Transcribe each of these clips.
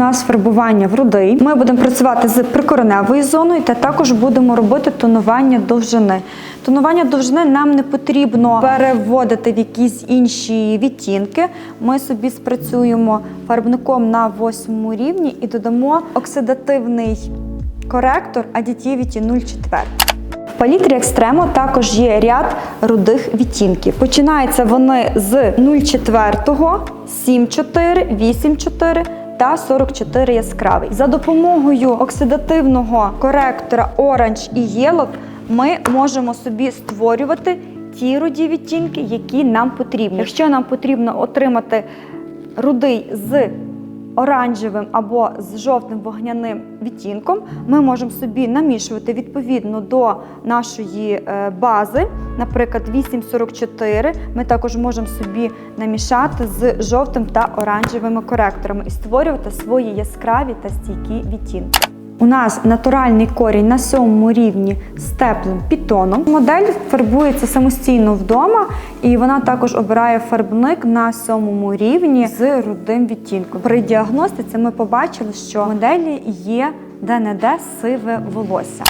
нас фарбування в рудий. Ми будемо працювати з прикореневою зоною та також будемо робити тонування довжини. Тонування довжини нам не потрібно переводити в якісь інші відтінки. Ми собі спрацюємо фарбником на восьмому рівні і додамо оксидативний коректор Additivity 0,4. В палітрі Extremo також є ряд рудих відтінків. Починаються вони з 0,4, 7,4, 8,4 та 44 яскравий. За допомогою оксидативного коректора Orange і Yellow ми можемо собі створювати ті руді відтінки, які нам потрібні. Якщо нам потрібно отримати рудий з оранжевим або з жовтим вогняним відтінком, ми можемо собі намішувати відповідно до нашої е, бази. Наприклад, 844 ми також можемо собі намішати з жовтим та оранжевими коректорами і створювати свої яскраві та стійкі відтінки. У нас натуральний корінь на сьомому рівні з теплим підтоном. Модель фарбується самостійно вдома, і вона також обирає фарбник на сьомому рівні з рудим відтінком. При діагностиці ми побачили, що в моделі є де-не-де сиве волосся.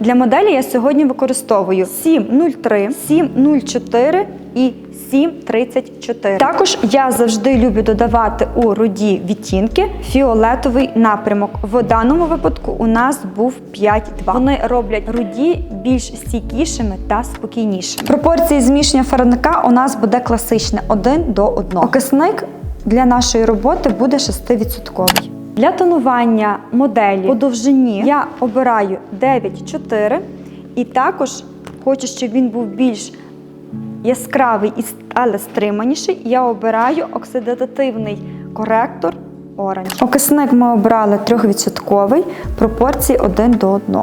Для моделі я сьогодні використовую 703, 704 і 734. Також я завжди люблю додавати у руді відтінки фіолетовий напрямок. В даному випадку у нас був 5-2. Вони роблять руді більш стійкішими та спокійнішими. Пропорції змішання фарбника у нас буде класичне 1 до 1. Окисник для нашої роботи буде 6%. Для тонування моделі по довжині я обираю 9,4 і також хочу, щоб він був більш яскравий, але стриманіший, я обираю оксидативний коректор Orange. Окисник ми обрали 3% пропорції 1 до 1.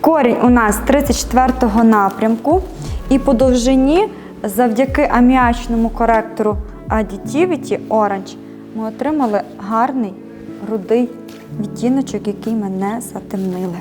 Корінь у нас 34-го напрямку, і по довжині завдяки аміачному коректору Additivity Orange ми отримали гарний рудий відтіночок, який мене затемнили.